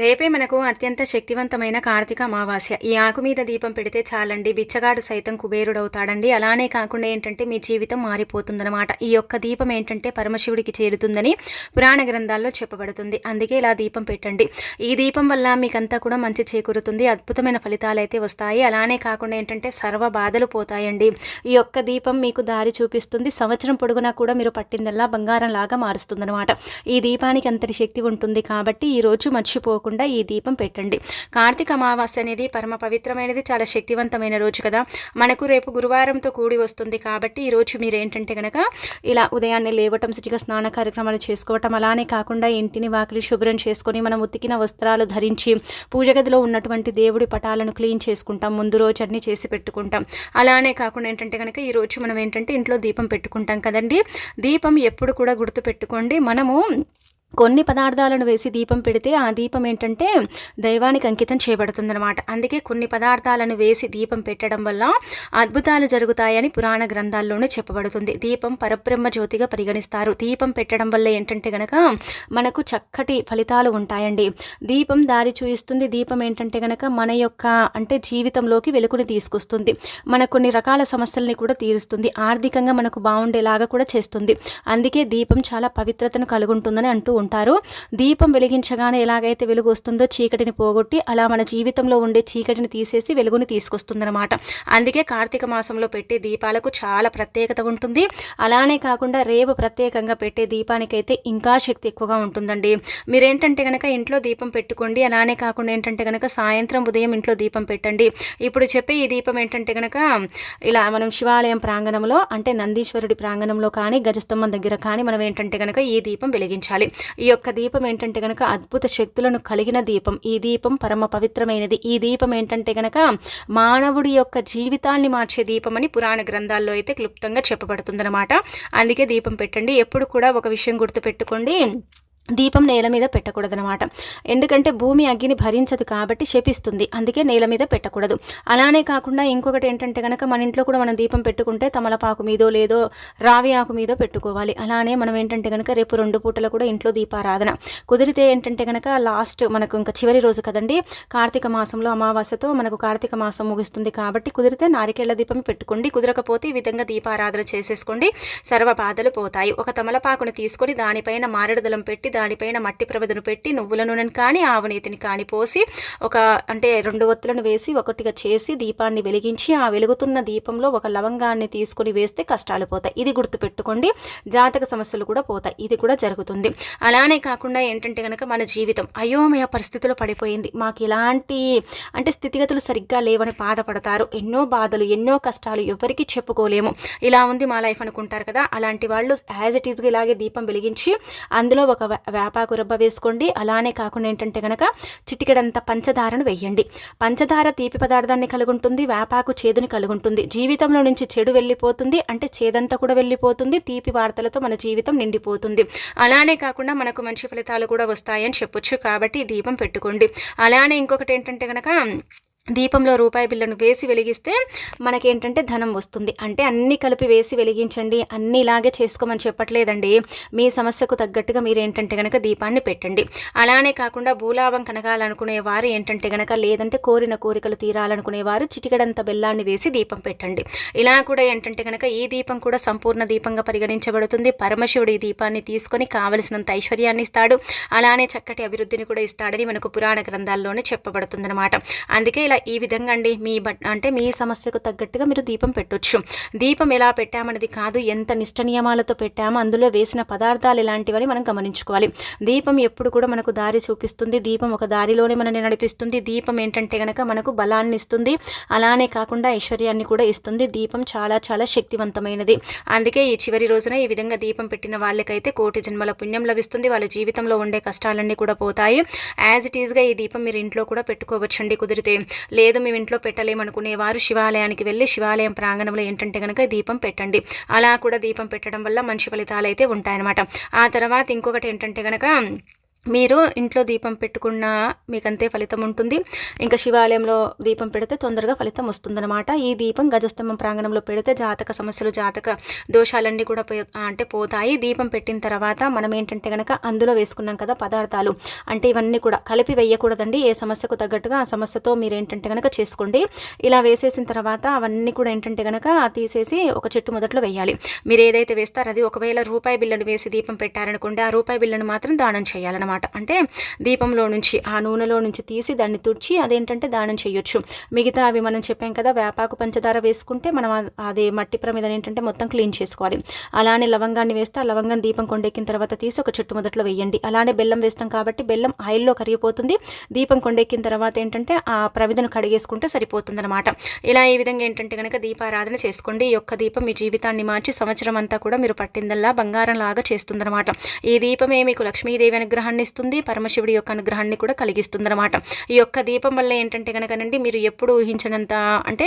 రేపే మనకు అత్యంత శక్తివంతమైన కార్తీక అమావాస్య. ఈ ఆకు మీద దీపం పెడితే చాలండి బిచ్చగాడు సైతం కుబేరుడవుతాడండి. అలానే కాకుండా ఏంటంటే మీ జీవితం మారిపోతుందనమాట ఈ యొక్క దీపం ఏంటంటే పరమశివుడికి చేరుతుందని పురాణ గ్రంథాల్లో చెప్పబడుతుంది. అందుకే ఇలా దీపం పెట్టండి. ఈ దీపం వల్ల మీకంతా కూడా మంచి చేకూరుతుంది అద్భుతమైన ఫలితాలు అయితే వస్తాయి. అలానే కాకుండా ఏంటంటే సర్వ బాధలు పోతాయండి. ఈ యొక్క దీపం మీకు దారి చూపిస్తుంది. సంవత్సరం పొడుగునా కూడా మీరు పట్టిందల్లా బంగారం లాగా ఈ దీపానికి అంతటి శక్తి ఉంటుంది కాబట్టి ఈ రోజు తప్పకుండా ఈ దీపం పెట్టండి. కార్తీక అమావాస్య అనేది పరమ పవిత్రమైనది చాలా శక్తివంతమైన రోజు కదా. మనకు రేపు గురువారంతో కూడి వస్తుంది కాబట్టి ఈరోజు మీరు ఏంటంటే కనుక ఇలా ఉదయాన్నే లేవటం శుచిగా స్నాన కార్యక్రమాలు చేసుకోవటం అలానే కాకుండా ఇంటిని వాకిలి శుభ్రం చేసుకొని మనం ఉతికిన వస్త్రాలు ధరించి పూజ గదిలో ఉన్నటువంటి దేవుడి పటాలను క్లీన్ చేసుకుంటాం ముందు రోజు అన్ని చేసి పెట్టుకుంటాం. అలానే కాకుండా ఏంటంటే కనుక ఈరోజు మనం ఏంటంటే ఇంట్లో దీపం పెట్టుకుంటాం కదండి. దీపం ఎప్పుడు కూడా గుర్తు పెట్టుకోండి మనము కొన్ని పదార్థాలను వేసి దీపం పెడితే ఆ దీపం ఏంటంటే దైవానికి అంకితం చేయబడుతుందన్నమాట. అందుకే కొన్ని పదార్థాలను వేసి దీపం పెట్టడం వల్ల అద్భుతాలు జరుగుతాయని పురాణ గ్రంథాల్లోనే చెప్పబడుతుంది. దీపం పరబ్రహ్మ జ్యోతిగా పరిగణిస్తారు. దీపం పెట్టడం వల్ల ఏంటంటే గనక మనకు చక్కటి ఫలితాలు ఉంటాయండి. దీపం దారి చూయిస్తుంది. దీపం ఏంటంటే గనక మన యొక్క అంటే జీవితంలోకి వెలుగుని తీసుకొస్తుంది. మన కొన్ని రకాల సమస్యల్ని కూడా తీరుస్తుంది. ఆర్థికంగా మనకు బాగుండేలాగా కూడా చేస్తుంది. అందుకే దీపం చాలా పవిత్రతను కలుగుంటుందని అంటూ ఉంటారు. దీపం వెలిగించగానే ఎలాగైతే వెలుగు వస్తుందో చీకటిని పోగొట్టి అలా మన జీవితంలో ఉండే చీకటిని తీసేసి వెలుగుని తీసుకొస్తుందన్నమాట. అందుకే కార్తీక మాసంలో పెట్టే దీపాలకు చాలా ప్రత్యేకత ఉంటుంది. అలానే కాకుండా రేపు ప్రత్యేకంగా పెట్టే దీపానికైతే ఇంకా శక్తి ఎక్కువగా ఉంటుందండి. మీరేంటంటే కనుక ఇంట్లో దీపం పెట్టుకోండి. అలానే కాకుండా ఏంటంటే కనుక సాయంత్రం ఉదయం ఇంట్లో దీపం పెట్టండి. ఇప్పుడు చెప్పే ఈ దీపం ఏంటంటే కనుక ఇలా మనం శివాలయం ప్రాంగణంలో అంటే నందీశ్వరుడి ప్రాంగణంలో కానీ గజస్తంభం దగ్గర కానీ మనం ఏంటంటే కనుక ఈ దీపం వెలిగించాలి. ఈ యొక్క దీపం ఏంటంటే గనక అద్భుత శక్తులను కలిగిన దీపం. ఈ దీపం పరమ పవిత్రమైనది. ఈ దీపం ఏంటంటే గనక మానవుడి యొక్క జీవితాన్ని మార్చే దీపం అని పురాణ గ్రంథాల్లో అయితే క్లుప్తంగా చెప్పబడుతుందన్నమాట. అందుకే దీపం పెట్టండి. ఎప్పుడు కూడా ఒక విషయం గుర్తుపెట్టుకోండి. దీపం నేల మీద పెట్టకూడదనమాట ఎందుకంటే భూమి అగ్గిని భరించదు కాబట్టి శపిస్తుంది. అందుకే నేల మీద పెట్టకూడదు. అలానే కాకుండా ఇంకొకటి ఏంటంటే కనుక మన ఇంట్లో కూడా మనం దీపం పెట్టుకుంటే తమలపాకు మీదో లేదో రావి ఆకు మీదో పెట్టుకోవాలి. అలానే మనం ఏంటంటే కనుక రేపు రెండు పూటలు కూడా ఇంట్లో దీపారాధన. కుదిరితే ఏంటంటే కనుక లాస్ట్ మనకు ఇంకా చివరి రోజు కదండి కార్తీక మాసంలో అమావాస్యతో మనకు కార్తీక మాసం ముగిస్తుంది కాబట్టి కుదిరితే నారికేళ్ళ దీపం పెట్టుకోండి. కుదరకపోతే ఈ విధంగా దీపారాధన చేసేసుకోండి. సర్వ బాధలు పోతాయి. ఒక తమలపాకును తీసుకొని దానిపైన మారేడుదలం పెట్టి దానిపైన మట్టి ప్రవదను పెట్టి నువ్వుల నూనెను కానీ ఆవనీతిని కానీ పోసి ఒక అంటే రెండు ఒత్తులను వేసి ఒకటిగా చేసి దీపాన్ని వెలిగించి ఆ వెలుగుతున్న దీపంలో ఒక లవంగాన్ని తీసుకొని వేస్తే కష్టాలు పోతాయి. ఇది గుర్తుపెట్టుకోండి. జాతక సమస్యలు కూడా పోతాయి. ఇది కూడా జరుగుతుంది. అలానే కాకుండా ఏంటంటే కనుక మన జీవితం అయోమయ పరిస్థితిలో పడిపోయింది. మాకు ఇలాంటి అంటే స్థితిగతులు సరిగ్గా లేవని బాధపడతారు. ఎన్నో బాధలు ఎన్నో కష్టాలు ఎవరికి చెప్పుకోలేము. ఇలా ఉంది మా లైఫ్ అనుకుంటారు కదా. అలాంటి వాళ్ళు యాజ్ ఇట్ ఈస్గా ఇలాగే దీపం వెలిగించి అందులో ఒక వేపాకు రబ్బ వేసుకోండి. అలానే కాకుండా ఏంటంటే కనుక చిటికెడంత పంచదారను వేయండి. పంచదార తీపి పదార్థాన్ని కలిగి ఉంటుంది వేపాకు చేదుని కలిగి ఉంటుంది జీవితంలో నుంచి చెడు వెళ్ళిపోతుంది అంటే చేదంతా కూడా వెళ్ళిపోతుంది తీపి వార్తలతో మన జీవితం నిండిపోతుంది. అలానే కాకుండా మనకు మంచి ఫలితాలు కూడా వస్తాయని చెప్పొచ్చు కాబట్టి దీపం పెట్టుకోండి. అలానే ఇంకొకటి ఏంటంటే కనుక దీపంలో రూపాయి బిళ్ళను వేసి వెలిగిస్తే మనకేంటంటే ధనం వస్తుంది. అంటే అన్ని కలిపి వేసి వెలిగించండి అన్నీ ఇలాగే చేసుకోమని చెప్పట్లేదండి. మీ సమస్యకు తగ్గట్టుగా మీరు ఏంటంటే కనుక దీపాన్ని పెట్టండి. అలానే కాకుండా భూలాభం కనగాలనుకునే వారు ఏంటంటే గనక లేదంటే కోరిన కోరికలు తీరాలనుకునే వారు చిటికడంత బెల్లాన్ని వేసి దీపం పెట్టండి. ఇలా కూడా ఏంటంటే కనుక ఈ దీపం కూడా సంపూర్ణ దీపంగా పరిగణించబడుతుంది. పరమశివుడు ఈ దీపాన్ని తీసుకొని కావలసినంత ఐశ్వర్యాన్ని ఇస్తాడు. అలానే చక్కటి అభివృద్ధిని కూడా ఇస్తాడని మనకు పురాణ గ్రంథాల్లోనే చెప్పబడుతుందన్నమాట. అందుకే ఇలా ఈ విధంగా అండి మీ బట్ అంటే మీ సమస్యకు తగ్గట్టుగా మీరు దీపం పెట్టొచ్చు. దీపం ఎలా పెట్టామన్నది కాదు ఎంత నిష్ట నియమాలతో పెట్టామో అందులో వేసిన పదార్థాలు ఎలాంటివని మనం గమనించుకోవాలి. దీపం ఎప్పుడు కూడా మనకు దారి చూపిస్తుంది. దీపం ఒక దారిలోనే మనల్ని నడిపిస్తుంది. దీపం ఏంటంటే కనుక మనకు బలాన్ని ఇస్తుంది. అలానే కాకుండా ఐశ్వర్యాన్ని కూడా ఇస్తుంది. దీపం చాలా చాలా శక్తివంతమైనది. అందుకే ఈ చివరి రోజున ఈ విధంగా దీపం పెట్టిన వాళ్ళకైతే కోటి జన్మల పుణ్యం లభిస్తుంది. వాళ్ళ జీవితంలో ఉండే కష్టాలన్నీ కూడా పోతాయి. యాజ్ ఇట్ ఈస్గా ఈ దీపం మీరు ఇంట్లో కూడా పెట్టుకోవచ్చండి కుదిరితే. లేదు మేము ఇంట్లో పెట్టలేమనుకునే వారు శివాలయానికి వెళ్ళి శివాలయం ప్రాంగణంలో ఏంటంటే కనుక దీపం పెట్టండి. అలా కూడా దీపం పెట్టడం వల్ల మంచి ఫలితాలు అయితే ఉంటాయన్నమాట. ఆ తర్వాత ఇంకొకటి ఏంటంటే కనుక మీరు ఇంట్లో దీపం పెట్టుకున్న మీకు అంతే ఫలితం ఉంటుంది. ఇంకా శివాలయంలో దీపం పెడితే తొందరగా ఫలితం వస్తుందన్నమాట. ఈ దీపం గజస్తంభం ప్రాంగణంలో పెడితే జాతక సమస్యలు జాతక దోషాలన్నీ కూడా అంటే పోతాయి. దీపం పెట్టిన తర్వాత మనం ఏంటంటే కనుక అందులో వేసుకున్నాం కదా పదార్థాలు. అంటే ఇవన్నీ కూడా కలిపి వేయకూడదండి. ఏ సమస్యకు తగ్గట్టుగా ఆ సమస్యతో మీరు ఏంటంటే కనుక చేసుకోండి. ఇలా వేసేసిన తర్వాత అవన్నీ కూడా ఏంటంటే కనుక తీసేసి ఒక చెట్టు మొదట్లో వేయాలి. మీరు ఏదైతే వేస్తారో అది ఒకవేళ రూపాయి బిల్లను వేసి దీపం పెట్టారనుకోండి ఆ రూపాయి బిల్లను మాత్రం దానం చేయాలన్నమాట. అనమాట. అంటే దీపంలో నుంచి ఆ నూనెలో నుంచి తీసి దాన్ని తుడిచి అదేంటంటే దానం చేయొచ్చు. మిగతా అవి మనం చెప్పాం కదా వేపాకు పంచదార వేసుకుంటే మనం అది మట్టి ప్రమిదని ఏంటంటే మొత్తం క్లీన్ చేసుకోవాలి. అలానే లవంగాన్ని వేస్తే ఆ లవంగం దీపం కొండెక్కిన తర్వాత తీసి ఒక చుట్టు మొదట్లో వేయండి. అలానే బెల్లం వేస్తాం కాబట్టి బెల్లం ఆయిల్లో కరిగిపోతుంది. దీపం కొండెక్కిన తర్వాత ఏంటంటే ఆ ప్రమిదను కడిగేసుకుంటే సరిపోతుంది అనమాట ఇలా ఈ విధంగా ఏంటంటే కనుక దీపారాధన చేసుకోండి. ఈ యొక్క దీపం మీ జీవితాన్ని మార్చి సంవత్సరం అంతా కూడా మీరు పట్టిందల్లా బంగారం లాగా చేస్తుందన్నమాట ఈ దీపమే మీకు లక్ష్మీదేవి అనుగ్రహాన్ని ఇస్తుంది పరమశివుడి యొక్క అనుగ్రహాన్ని కూడా కలిగిస్తుంది అనమాట ఈ యొక్క దీపం వల్ల ఏంటంటే కనుకనండి మీరు ఎప్పుడు ఊహించినంత అంటే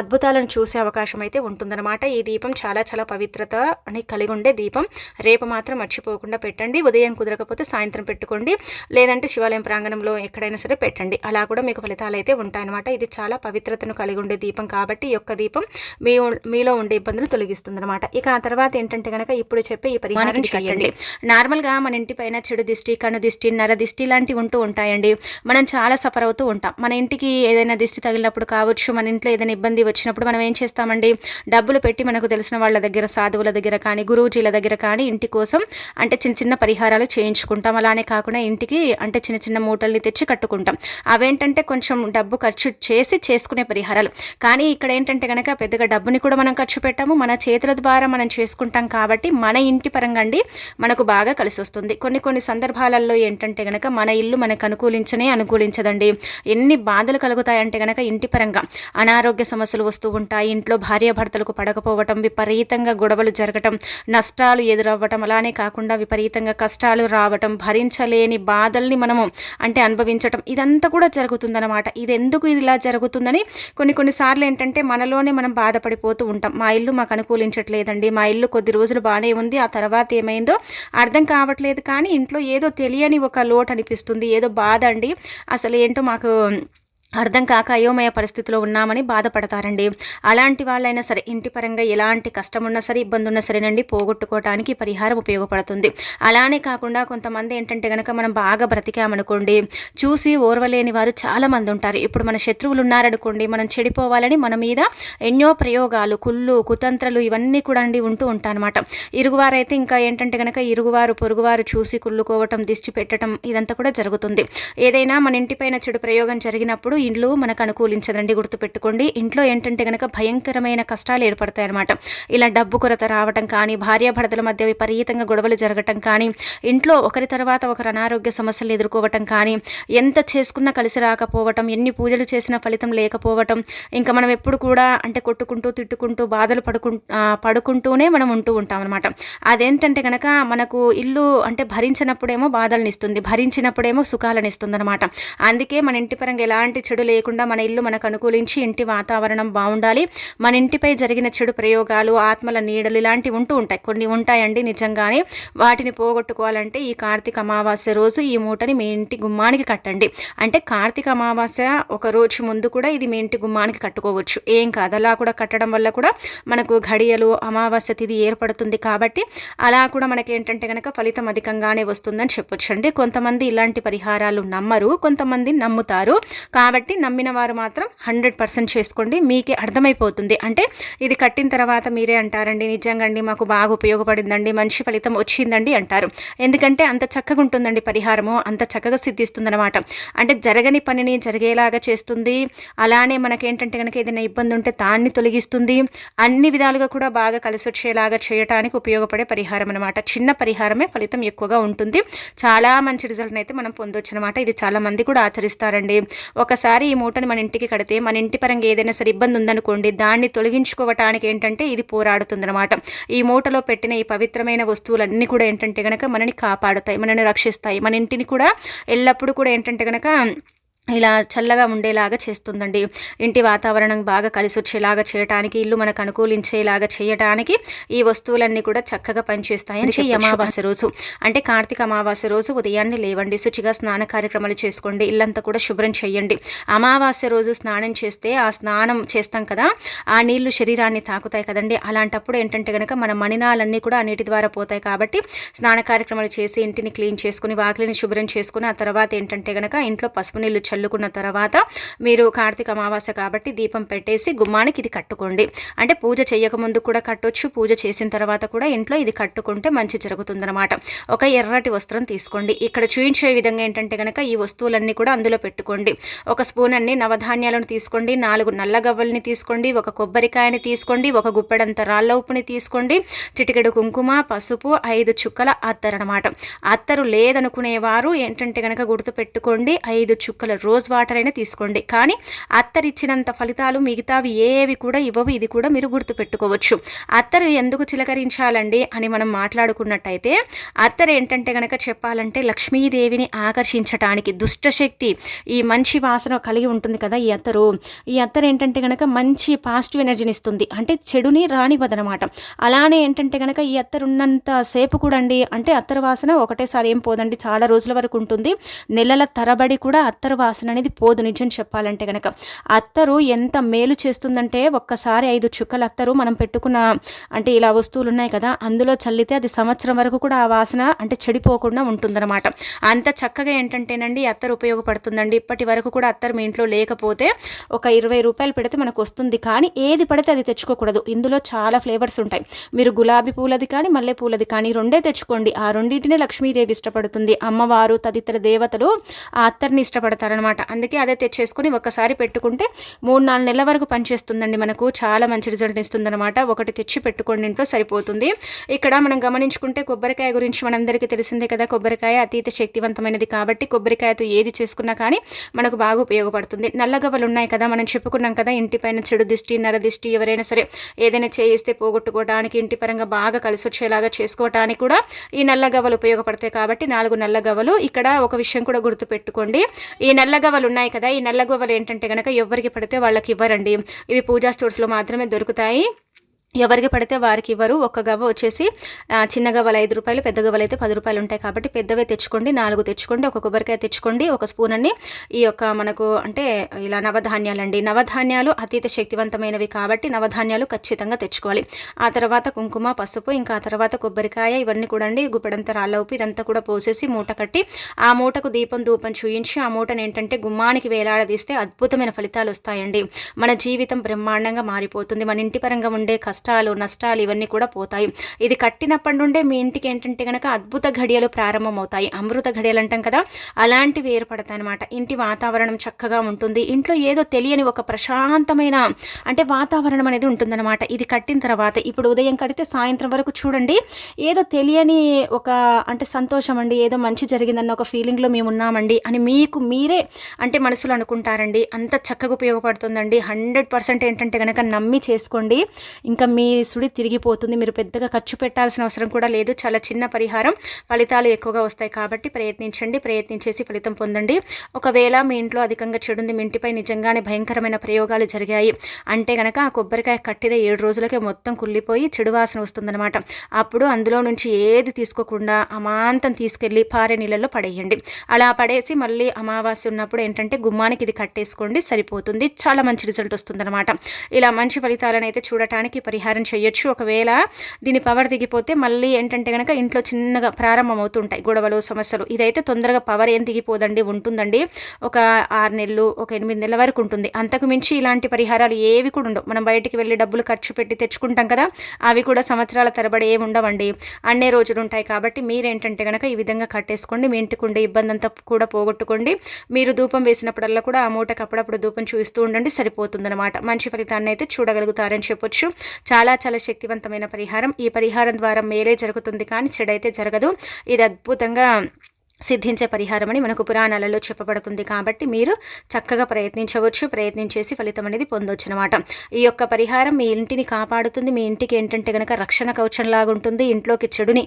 అద్భుతాలను చూసే అవకాశం అయితే ఉంటుందన్నమాట. ఈ దీపం చాలా చాలా పవిత్రత అని కలిగి ఉండే దీపం. రేపు మాత్రం మర్చిపోకుండా పెట్టండి. ఉదయం కుదరకపోతే సాయంత్రం పెట్టుకోండి. లేదంటే శివాలయం ప్రాంగణంలో ఎక్కడైనా సరే పెట్టండి. అలా కూడా మీకు ఫలితాలు అయితే ఉంటాయన్నమాట. ఇది చాలా పవిత్రతను కలిగి ఉండే దీపం కాబట్టి ఈ యొక్క దీపం మీ మీలో ఉండే ఇబ్బందులు తొలగిస్తుంది అనమాట ఇక ఆ తర్వాత ఏంటంటే కనుక ఇప్పుడు చెప్పే ఈ పరిహారం చేయండి. నార్మల్గా మన ఇంటి పైన చెడు దిష్టి కన్ను దిష్టి నర దిష్టి లాంటివి ఉంటూ ఉంటాయండి. మనం చాలా సఫర్ అవుతూ ఉంటాం. మన ఇంటికి ఏదైనా దిష్టి తగిలినప్పుడు కావచ్చు మన ఇంట్లో ఏదైనా ఇబ్బంది వచ్చినప్పుడు మనం ఏం చేస్తామండి? డబ్బులు పెట్టి మనకు తెలిసిన వాళ్ళ దగ్గర సాధువుల దగ్గర కానీ గురువుజీల దగ్గర కానీ ఇంటి కోసం అంటే చిన్న చిన్న పరిహారాలు చేయించుకుంటాం. అలానే కాకుండా ఇంటికి అంటే చిన్న చిన్న మూటల్ని తెచ్చి కట్టుకుంటాం. అవేంటంటే కొంచెం డబ్బు ఖర్చు చేసి చేసుకునే పరిహారాలు. కానీ ఇక్కడ ఏంటంటే కనుక పెద్దగా డబ్బుని కూడా మనం ఖర్చు పెట్టాము. మన చేతుల ద్వారా మనం చేసుకుంటాం కాబట్టి మన ఇంటి పరంగా అండి మనకు బాగా కలిసి వస్తుంది కొన్ని కొన్ని సందర్భాలలో ఏంటంటే గనక మన ఇల్లు మనకు అనుకూలించనే అనుకూలించదండి. ఎన్ని బాధలు కలుగుతాయంటే గనక ఇంటి పరంగా అనారోగ్య సమస్యలు వస్తూ ఉంటాయి. ఇంట్లో భార్యాభర్తలకు పడకపోవటం విపరీతంగా గొడవలు జరగటం నష్టాలు ఎదురవ్వటం అలానే కాకుండా విపరీతంగా కష్టాలు రావటం భరించలేని బాధల్ని మనము అంటే అనుభవించటం ఇదంతా కూడా జరుగుతుందన్నమాట. ఇది ఎందుకు ఇలా జరుగుతుందని కొన్ని కొన్నిసార్లు ఏంటంటే మనలోనే మనం బాధపడిపోతూ ఉంటాం. మా ఇల్లు మాకు అనుకూలించట్లేదండి. మా ఇల్లు కొద్ది రోజులు బాగానే ఉంది. ఆ తర్వాత ఏమైందో అర్థం కావట్లేదు కానీ ఇంట్లో ఏదో తెలియని ఒక లోటు అనిపిస్తుంది ఏదో బాధ అండి. అసలు ఏంటో మాకు అర్థం కాక అయోమయ పరిస్థితిలో ఉన్నామని బాధపడతారండి. అలాంటి వాళ్ళైనా సరే ఇంటి పరంగా ఎలాంటి కష్టం ఉన్నా సరే ఇబ్బంది ఉన్నా సరేనండి పోగొట్టుకోవడానికి పరిహారం ఉపయోగపడుతుంది. అలానే కాకుండా కొంతమంది ఏంటంటే కనుక మనం బాగా బ్రతికామనుకోండి చూసి ఓర్వలేని వారు చాలామంది ఉంటారు. ఇప్పుడు మన శత్రువులు ఉన్నారనుకోండి మనం చెడిపోవాలని మన మీద ఎన్నో ప్రయోగాలు కుళ్ళు కుతంత్రలు ఇవన్నీ కూడా అండి ఉంటూ ఉంటాయన్నమాట. ఇరుగువారైతే ఇంకా ఏంటంటే కనుక ఇరుగువారు పొరుగువారు చూసి కుళ్ళుకోవటం దిష్టి పెట్టడం ఇదంతా కూడా జరుగుతుంది. ఏదైనా మన ఇంటిపైన చెడు ప్రయోగం జరిగినప్పుడు ఇండ్లు మనకు అనుకూలించదండి గుర్తుపెట్టుకోండి. ఇంట్లో ఏంటంటే కనుక భయంకరమైన కష్టాలు ఏర్పడతాయి అనమాట ఇలా డబ్బు కొరత రావటం కానీ భార్యాభర్తల మధ్య విపరీతంగా గొడవలు జరగటం కానీ ఇంట్లో ఒకరి తర్వాత ఒకరు అనారోగ్య సమస్యలు ఎదుర్కోవటం కానీ ఎంత చేసుకున్నా కలిసి రాకపోవటం ఎన్ని పూజలు చేసినా ఫలితం లేకపోవటం ఇంకా మనం ఎప్పుడు కూడా అంటే కొట్టుకుంటూ తిట్టుకుంటూ బాధలు పడుకు పడుకుంటూనే మనం ఉంటూ ఉంటాం అనమాట అదేంటంటే కనుక మనకు ఇల్లు అంటే భరించినప్పుడేమో బాధలను ఇస్తుంది భరించినప్పుడేమో సుఖాలను ఇస్తుంది అనమాట అందుకే మన ఇంటి పరంగా ఎలాంటి చెడు లేకుండా మన ఇల్లు మనకు అనుకూలించి ఇంటి వాతావరణం బాగుండాలి. మన ఇంటిపై జరిగిన చెడు ప్రయోగాలు ఆత్మల నీడలు ఇలాంటివి ఉంటూ ఉంటాయి. కొన్ని ఉంటాయండి నిజంగానే. వాటిని పోగొట్టుకోవాలంటే ఈ కార్తీక అమావాస్య రోజు ఈ మూటని మీ ఇంటి గుమ్మానికి కట్టండి. అంటే కార్తీక అమావాస్య ఒక రోజు ముందు కూడా ఇది మీ ఇంటి గుమ్మానికి కట్టుకోవచ్చు. ఏం కాదు. అలా కూడా కట్టడం వల్ల కూడా మనకు ఘడియలు అమావాస్య తిథి ఏర్పడుతుంది కాబట్టి అలా కూడా మనకి ఏంటంటే కనుక ఫలితం అధికంగానే వస్తుందని చెప్పొచ్చు అండి కొంతమంది ఇలాంటి పరిహారాలు నమ్మరు కొంతమంది నమ్ముతారు. కాబట్టి కాబట్టి నమ్మిన వారు మాత్రం హండ్రెడ్ పర్సెంట్ చేసుకోండి. మీకే అర్థమైపోతుంది. అంటే ఇది కట్టిన తర్వాత మీరే అంటారండి నిజంగా అండి మాకు బాగా ఉపయోగపడిందండి మంచి ఫలితం వచ్చిందండి అంటారు. ఎందుకంటే అంత చక్కగా ఉంటుందండి పరిహారము అంత చక్కగా సిద్ధిస్తుందన్నమాట. అంటే జరగని పనిని జరిగేలాగా చేస్తుంది. అలానే మనకేంటంటే కనుక ఏదైనా ఇబ్బంది ఉంటే దాన్ని తొలగిస్తుంది. అన్ని విధాలుగా కూడా బాగా కలిసి వచ్చేలాగా చేయడానికి ఉపయోగపడే పరిహారం అనమాట చిన్న పరిహారమే ఫలితం ఎక్కువగా ఉంటుంది. చాలా మంచి రిజల్ట్ని అయితే మనం పొందొచ్చు అనమాట ఇది చాలా మంది కూడా ఆచరిస్తారండి. ఒకసారి ఒకసారి ఈ మూటని మన ఇంటికి కడితే మన ఇంటి పరంగా ఏదైనా సరే ఇబ్బంది ఉందనుకోండి దాన్ని తొలగించుకోవటానికి ఏంటంటే ఇది పోరాడుతుందన్నమాట. ఈ మూటలో పెట్టిన ఈ పవిత్రమైన వస్తువులన్నీ కూడా ఏంటంటే కనుక మనని కాపాడుతాయి మనని రక్షిస్తాయి. మన ఇంటిని కూడా ఎల్లప్పుడూ కూడా ఏంటంటే కనుక ఇలా చల్లగా ఉండేలాగా చేస్తుందండి. ఇంటి వాతావరణం బాగా కలిసి వచ్చేలాగా చేయడానికి ఇల్లు మనకు అనుకూలించేలాగా చేయడానికి ఈ వస్తువులన్నీ కూడా చక్కగా పనిచేస్తాయి అమావాస్య రోజు. అంటే కార్తీక అమావాస్య రోజు ఉదయాన్నే లేవండి. శుచిగా స్నాన కార్యక్రమాలు చేసుకోండి. ఇల్లంతా కూడా శుభ్రం చేయండి. అమావాస్య రోజు స్నానం చేస్తే ఆ స్నానం చేస్తాం కదా ఆ నీళ్ళు శరీరాన్ని తాకుతాయి కదండి. అలాంటప్పుడు ఏంటంటే కనుక మన మణినాలన్నీ కూడా ఆ నీటి ద్వారా పోతాయి కాబట్టి స్నాన కార్యక్రమాలు చేసి ఇంటిని క్లీన్ చేసుకుని వాకిలిని శుభ్రం చేసుకుని ఆ తర్వాత ఏంటంటే కనుక ఇంట్లో పసుపు నీళ్ళు చల్లుకున్న తర్వాత మీరు కార్తీక అమావాస్య కాబట్టి దీపం పెట్టేసి గుమ్మానికి ఇది కట్టుకోండి. అంటే పూజ చేయకముందు కూడా కట్టొచ్చు పూజ చేసిన తర్వాత కూడా ఇంట్లో ఇది కట్టుకుంటే మంచి జరుగుతుందన్నమాట. ఒక ఎర్రటి వస్త్రం తీసుకోండి. ఇక్కడ చూపించే విధంగా ఏంటంటే కనుక ఈ వస్తువులన్నీ కూడా అందులో పెట్టుకోండి. ఒక స్పూన్ అన్ని నవధాన్యాలను తీసుకోండి. నాలుగు నల్ల గవ్వల్ని తీసుకోండి. ఒక కొబ్బరికాయని తీసుకోండి. ఒక గుప్పెడంత రాళ్ళ ఉప్పుని తీసుకోండి. చిటికెడు కుంకుమ పసుపు ఐదు చుక్కల అత్తరు అనమాట అత్తరు లేదనుకునేవారు ఏంటంటే కనుక గుర్తు పెట్టుకోండి ఐదు చుక్కల రోజ్ వాటర్ అయినా తీసుకోండి. కానీ అత్తరు ఇచ్చినంత ఫలితాలు మిగతావి ఏవి కూడా ఇవ్వవు. ఇది కూడా మీరు గుర్తుపెట్టుకోవచ్చు. అత్తరు ఎందుకు చిలకరించాలండి అని మనం మాట్లాడుకున్నట్టయితే అత్తరు ఏంటంటే కనుక చెప్పాలంటే లక్ష్మీదేవిని ఆకర్షించటానికి దుష్టశక్తి ఈ మంచి వాసన కలిగి ఉంటుంది కదా ఈ అత్తరు. ఈ అత్తరు ఏంటంటే కనుక మంచి పాజిటివ్ ఎనర్జీని ఇస్తుంది. అంటే చెడుని రానివ్వదనమాట అలానే ఏంటంటే కనుక ఈ అత్తరు ఉన్నంత సేపు కూడా అండి అంటే అత్తరు వాసన ఒకటేసారి ఏం పోదండి చాలా రోజుల వరకు ఉంటుంది. నెలల తరబడి కూడా అత్తరు వాసన వాసన అనేది పోదు నిజం చెప్పాలంటే కనుక అత్తరు ఎంత మేలు చేస్తుందంటే ఒక్కసారి ఐదు చుక్కలు అత్తరు మనం పెట్టుకున్న అంటే ఇలా వస్తువులు ఉన్నాయి కదా అందులో చల్లితే అది సంవత్సరం వరకు కూడా ఆ వాసన అంటే చెడిపోకుండా ఉంటుందన్నమాట. అంత చక్కగా ఏంటంటేనండి అత్తరు ఉపయోగపడుతుందండి. ఇప్పటి వరకు కూడా అత్తరు మీ ఇంట్లో లేకపోతే ఒక ఇరవై రూపాయలు పెడితే మనకు వస్తుంది కానీ ఏది పడితే అది తెచ్చుకోకూడదు. ఇందులో చాలా ఫ్లేవర్స్ ఉంటాయి. మీరు గులాబీ పూలది కానీ మల్లె పూలది కానీ రెండే తెచ్చుకోండి. ఆ రెండింటినే లక్ష్మీదేవి ఇష్టపడుతుంది. అమ్మవారు తదితర దేవతలు ఆ అత్తర్ని ఇష్టపడతారనమాట అనమాట అందుకే అదే తెచ్చేసుకుని ఒకసారి పెట్టుకుంటే మూడు నాలుగు నెలల వరకు పనిచేస్తుందండి మనకు. చాలా మంచి రిజల్ట్ ఇస్తుంది అనమాట ఒకటి తెచ్చి పెట్టుకోండి ఇంట్లో సరిపోతుంది. ఇక్కడ మనం గమనించుకుంటే కొబ్బరికాయ గురించి మనందరికీ తెలిసిందే కదా. కొబ్బరికాయ అతీత శక్తివంతమైనది కాబట్టి కొబ్బరికాయతో ఏది చేసుకున్నా కానీ మనకు బాగా ఉపయోగపడుతుంది. నల్లగవ్వలు ఉన్నాయి కదా మనం చెప్పుకున్నాం కదా ఇంటిపైన చెడు దిష్టి నరదిష్టి ఎవరైనా సరే ఏదైనా చేయిస్తే పోగొట్టుకోవడానికి ఇంటి పరంగా బాగా కలిసి వచ్చేలాగా చేసుకోవడానికి కూడా ఈ నల్లగవ్వలు ఉపయోగపడతాయి కాబట్టి నాలుగు నల్లగవ్వలు. ఇక్కడ ఒక విషయం కూడా గుర్తుపెట్టుకోండి. ఈ నల్ల నల్లగవ్వలు ఉన్నాయి కదా ఈ నల్లగవ్వలు ఏంటంటే కనుక ఎవరికి పడితే వాళ్ళకి ఇవ్వరండి. ఇవి పూజా స్టోర్స్లో మాత్రమే దొరుకుతాయి. ఎవరికి పడితే వారికి ఇవ్వరు. ఒక గవ్వ వచ్చేసి చిన్న గవ్వలు ఐదు రూపాయలు పెద్ద గవ్వలు అయితే పది రూపాయలు ఉంటాయి కాబట్టి పెద్దవే తెచ్చుకోండి నాలుగు తెచ్చుకోండి ఒక కొబ్బరికాయ తెచ్చుకోండి ఒక స్పూన్ అన్ని ఈ యొక్క మనకు అంటే ఇలా నవధాన్యాలండి. నవధాన్యాలు అతీత శక్తివంతమైనవి కాబట్టి నవధాన్యాలు ఖచ్చితంగా తెచ్చుకోవాలి. ఆ తర్వాత కుంకుమ పసుపు ఇంకా ఆ తర్వాత కొబ్బరికాయ ఇవన్నీ కూడా అండి. గుప్పెడంత రాళ్ళ ఉప్పు ఇదంతా కూడా పోసేసి మూట కట్టి ఆ మూటకు దీపం ధూపం చూయించి ఆ మూటను ఏంటంటే గుమ్మానికి వేలాడదీస్తే అద్భుతమైన ఫలితాలు వస్తాయండి. మన జీవితం బ్రహ్మాండంగా మారిపోతుంది. మన ఇంటి పరంగా ఉండే కష్టం కష్టాలు నష్టాలు ఇవన్నీ కూడా పోతాయి. ఇది కట్టినప్పటి నుండే మీ ఇంటికి ఏంటంటే కనుక అద్భుత ఘడియలు ప్రారంభమవుతాయి. అమృత ఘడియలు అంటాం కదా అలాంటివి ఏర్పడతాయి అనమాట ఇంటి వాతావరణం చక్కగా ఉంటుంది. ఇంట్లో ఏదో తెలియని ఒక ప్రశాంతమైన అంటే వాతావరణం అనేది ఉంటుందన్నమాట. ఇది కట్టిన తర్వాత ఇప్పుడు ఉదయం కడితే సాయంత్రం వరకు చూడండి ఏదో తెలియని ఒక అంటే సంతోషం అండి ఏదో మంచి జరిగిందన్న ఒక ఫీలింగ్లో మేము ఉన్నామండి అని మీకు మీరే అంటే మనసులో అనుకుంటారండి. అంత చక్కగా ఉపయోగపడుతుందండి. హండ్రెడ్ పర్సెంట్ ఏంటంటే కనుక నమ్మి చేసుకోండి. ఇంకా మీ సుడి తిరిగిపోతుంది. మీరు పెద్దగా ఖర్చు పెట్టాల్సిన అవసరం కూడా లేదు. చాలా చిన్న పరిహారం. ఫలితాలు ఎక్కువగా వస్తాయి కాబట్టి ప్రయత్నించండి. ప్రయత్నించేసి ఫలితం పొందండి. ఒకవేళ మీ ఇంట్లో అధికంగా చెడుంది మీ ఇంటిపై నిజంగానే భయంకరమైన ప్రయోగాలు జరిగాయి అంటే గనక ఆ కొబ్బరికాయ కట్టిన ఏడు రోజులకే మొత్తం కుళ్ళిపోయి చెడు వాసన వస్తుందన్నమాట. అప్పుడు అందులో నుంచి ఏది తీసుకోకుండా అమాంతం తీసుకెళ్ళి పారే నీళ్ళల్లో పడేయండి. అలా పడేసి మళ్ళీ అమావాస్య ఉన్నప్పుడు ఏంటంటే గుమ్మానికి ఇది కట్టేసుకోండి. సరిపోతుంది. చాలా మంచి రిజల్ట్ వస్తుందన్నమాట. ఇలా మంచి ఫలితాలను అయితే చూడటానికి పరిహారం పరిహారం చేయొచ్చు. ఒకవేళ దీని పవర్ దిగిపోతే మళ్ళీ ఏంటంటే కనుక ఇంట్లో చిన్నగా ప్రారంభం అవుతుంటాయి గొడవలు సమస్యలు. ఇదైతే తొందరగా పవర్ ఏం దిగిపోదండి? ఉంటుందండి. ఒక ఆరు నెలలు ఒక ఎనిమిది నెలల వరకు ఉంటుంది. అంతకు మించి ఇలాంటి పరిహారాలు ఏవి కూడా ఉండవు. మనం బయటికి వెళ్ళి డబ్బులు ఖర్చు పెట్టి తెచ్చుకుంటాం కదా అవి కూడా సంవత్సరాల తరబడి ఏమి ఉండవండి. అన్నే రోజులు ఉంటాయి కాబట్టి మీరేంటంటే కనుక ఈ విధంగా కట్టేసుకోండి. మీ ఇంటికి ఉండే ఇబ్బంది అంతా కూడా పోగొట్టుకోండి. మీరు ధూపం వేసినప్పుడల్లా కూడా ఆ మూటకు అప్పుడప్పుడు ధూపం చూస్తూ ఉండండి. సరిపోతుందన్నమాట. మంచి ఫలితాన్ని అయితే చూడగలుగుతారని చెప్పొచ్చు. చాలా చాలా శక్తివంతమైన పరిహారం. ఈ పరిహారం ద్వారా మేలే జరుగుతుంది కానీ చెడైతే జరగదు. ఇది అద్భుతంగా సిద్ధించే పరిహారం అని మనకు పురాణాలలో చెప్పబడుతుంది కాబట్టి మీరు చక్కగా ప్రయత్నించవచ్చు ప్రయత్నించేసి ఫలితం అనేది పొందొచ్చు అనమాట ఈ యొక్క పరిహారం మీ ఇంటిని కాపాడుతుంది మీ ఇంటికి ఏంటంటే కనుక రక్షణ కవచంలాగా ఉంటుంది ఇంట్లోకి చెడుని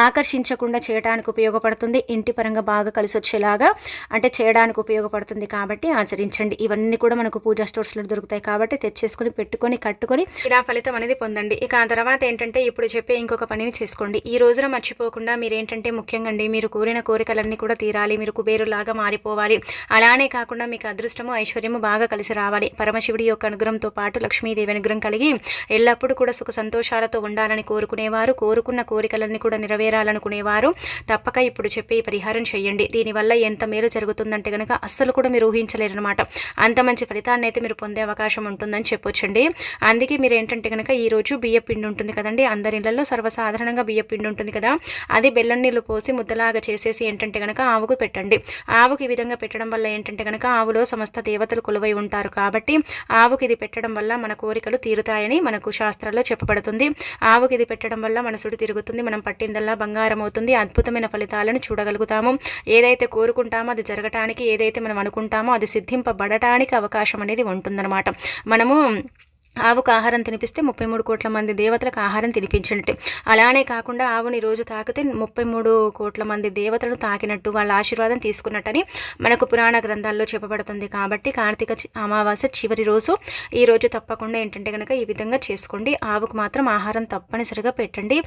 ఆకర్షించకుండా చేయడానికి ఉపయోగపడుతుంది ఇంటి పరంగా బాగా కలిసి వచ్చేలాగా అంటే చేయడానికి ఉపయోగపడుతుంది కాబట్టి ఆచరించండి. ఇవన్నీ కూడా మనకు పూజా స్టోర్స్లో దొరుకుతాయి కాబట్టి తెచ్చేసుకొని పెట్టుకొని కట్టుకొని ఇలా ఫలితం అనేది పొందండి. ఇక ఆ తర్వాత ఏంటంటే ఇప్పుడు చెప్పే ఇంకొక పనిని చేసుకోండి. ఈ రోజున మర్చిపోకుండా మీరు ఏంటంటే ముఖ్యంగా అండి మీరు కోరిన కోరిక కోరికలన్నీ కూడా తీరాలి మీరు కుబేరులాగా మారిపోవాలి. అలానే కాకుండా మీకు అదృష్టము ఐశ్వర్యము బాగా కలిసి రావాలి. పరమశివుడి యొక్క అనుగ్రహంతో పాటు లక్ష్మీదేవి అనుగ్రహం కలిగి ఎల్లప్పుడూ కూడా సుఖ సంతోషాలతో ఉండాలని కోరుకునేవారు. కోరుకున్న కోరికలన్నీ కూడా నెరవేరాలనుకునేవారు. తప్పక ఇప్పుడు చెప్పి పరిహారం చేయండి. దీనివల్ల ఎంత మేలు జరుగుతుందంటే కనుక అస్సలు కూడా మీరు ఊహించలేరనమాట అంత మంచి ఫలితాన్ని అయితే మీరు పొందే అవకాశం ఉంటుందని చెప్పొచ్చండి. అందుకే మీరు ఏంటంటే కనుక ఈరోజు బియ్య పిండి ఉంటుంది కదండి. అందరి ఇళ్ళలో సర్వసాధారణంగా బియ్య పిండి ఉంటుంది కదా. అది బెల్లం నీళ్ళు పోసి ముద్దలాగా చేసేసి ఏంటంటే కనుక ఆవుకు పెట్టండి. ఆవుకి ఈ విధంగా పెట్టడం వల్ల ఏంటంటే కనుక ఆవులో సమస్త దేవతలు కొలువై ఉంటారు కాబట్టి ఆవుకి ఇది పెట్టడం వల్ల మన కోరికలు తీరుతాయని మనకు శాస్త్రాల్లో చెప్పబడుతుంది. ఆవుకి ఇది పెట్టడం వల్ల మనసుడు తిరుగుతుంది మనం పట్టిందల్లా బంగారం అవుతుంది అద్భుతమైన ఫలితాలను చూడగలుగుతాము. ఏదైతే కోరుకుంటామో అది జరగటానికి ఏదైతే మనం అనుకుంటామో అది సిద్ధింపబడటానికి అవకాశం అనేది ఉంటుందన్నమాట. మనము ఆవుకు ఆహారం తినిపిస్తే ముప్పై మూడు కోట్ల మంది దేవతలకు ఆహారం తినిపించినట్టు. అలానే కాకుండా ఆవుని రోజు తాకితే ముప్పై మూడు కోట్ల మంది దేవతలను తాకినట్టు వాళ్ళ ఆశీర్వాదం తీసుకున్నట్టని మనకు పురాణ గ్రంథాల్లో చెప్పబడుతుంది. కాబట్టి కార్తీక అమావాస్య చివరి రోజు ఈ రోజు తప్పకుండా ఏంటంటే కనుక ఈ విధంగా చేసుకోండి. ఆవుకు మాత్రం ఆహారం తప్పనిసరిగా పెట్టండి.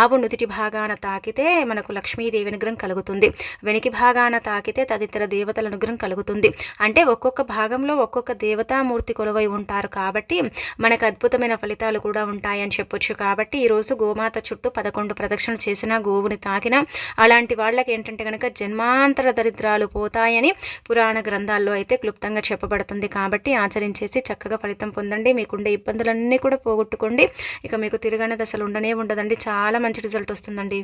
ఆవు నుదిటి భాగాన తాకితే మనకు లక్ష్మీదేవి అనుగ్రహం కలుగుతుంది. వెనికి భాగాన తాకితే తదితర దేవతల అనుగ్రహం కలుగుతుంది. అంటే ఒక్కొక్క భాగంలో ఒక్కొక్క దేవతామూర్తి కొలువై ఉంటారు కాబట్టి మనకు అద్భుతమైన ఫలితాలు కూడా ఉంటాయని చెప్పొచ్చు. కాబట్టి ఈరోజు గోమాత చుట్టూ పదకొండు ప్రదక్షిణలు చేసిన గోవుని తాకిన అలాంటి వాళ్ళకి ఏంటంటే కనుక జన్మాంతర దరిద్రాలు పోతాయని పురాణ గ్రంథాల్లో అయితే క్లుప్తంగా చెప్పబడుతుంది. కాబట్టి ఆచరించేసి చక్కగా ఫలితం పొందండి. మీకుండే ఇబ్బందులన్నీ కూడా పోగొట్టుకోండి. ఇక మీకు తిరగని దశలు ఉండనే ఉండదండి. చాలా మంచి రిజల్ట్ వస్తుందండి.